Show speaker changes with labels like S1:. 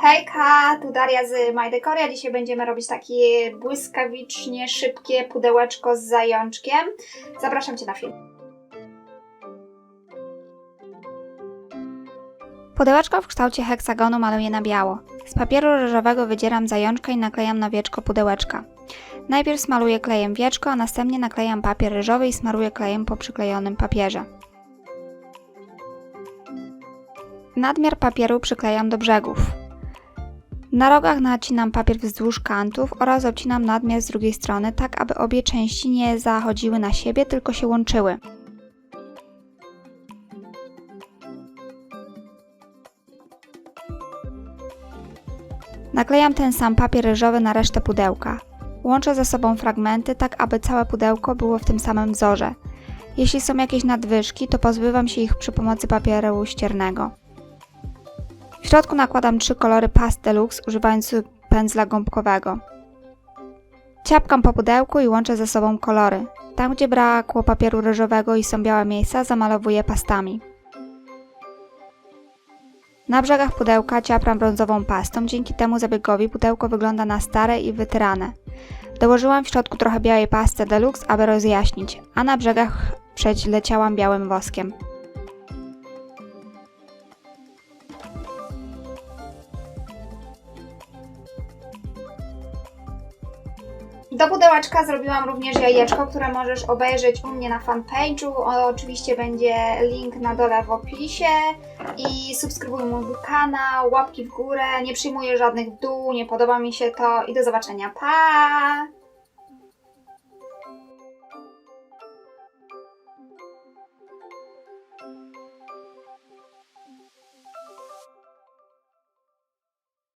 S1: Hejka, tu Daria z My Decoria. Dzisiaj będziemy robić takie błyskawicznie szybkie pudełeczko z zajączkiem. Zapraszam Cię na film. Pudełeczko w kształcie heksagonu maluję na biało. Z papieru ryżowego wydzieram zajączka i naklejam na wieczko pudełeczka. Najpierw smaluję klejem wieczko, a następnie naklejam papier ryżowy i smaruję klejem po przyklejonym papierze. Nadmiar papieru przyklejam do brzegów. Na rogach nacinam papier wzdłuż kantów oraz obcinam nadmiar z drugiej strony, tak aby obie części nie zachodziły na siebie, tylko się łączyły. Naklejam ten sam papier ryżowy na resztę pudełka. Łączę ze sobą fragmenty, tak aby całe pudełko było w tym samym wzorze. Jeśli są jakieś nadwyżki, to pozbywam się ich przy pomocy papieru ściernego. Środku nakładam trzy kolory Past Deluxe używając pędzla gąbkowego. Ciapkam po pudełku i łączę ze sobą kolory. Tam, gdzie brakło papieru ryżowego i są białe miejsca, zamalowuję pastami. Na brzegach pudełka ciapram brązową pastą, dzięki temu zabiegowi pudełko wygląda na stare i wytyrane. Dołożyłam w środku trochę białej pasty Deluxe, aby rozjaśnić, a na brzegach przeleciałam białym woskiem. Do pudełeczka zrobiłam również jajeczko, które możesz obejrzeć u mnie na fanpage'u. Oczywiście będzie link na dole w opisie. I subskrybuj mój kanał, łapki w górę. Nie przyjmuję żadnych w dół, nie podoba mi się to i do zobaczenia. Pa!